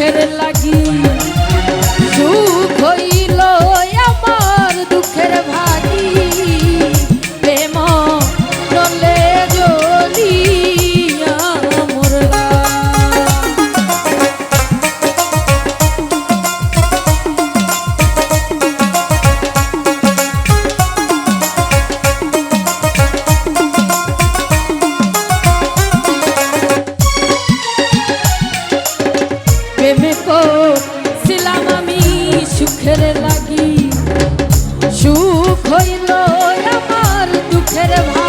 সুখের লাগি সুখের লাগি সুখ হইল আমার দুঃখের ভাগি।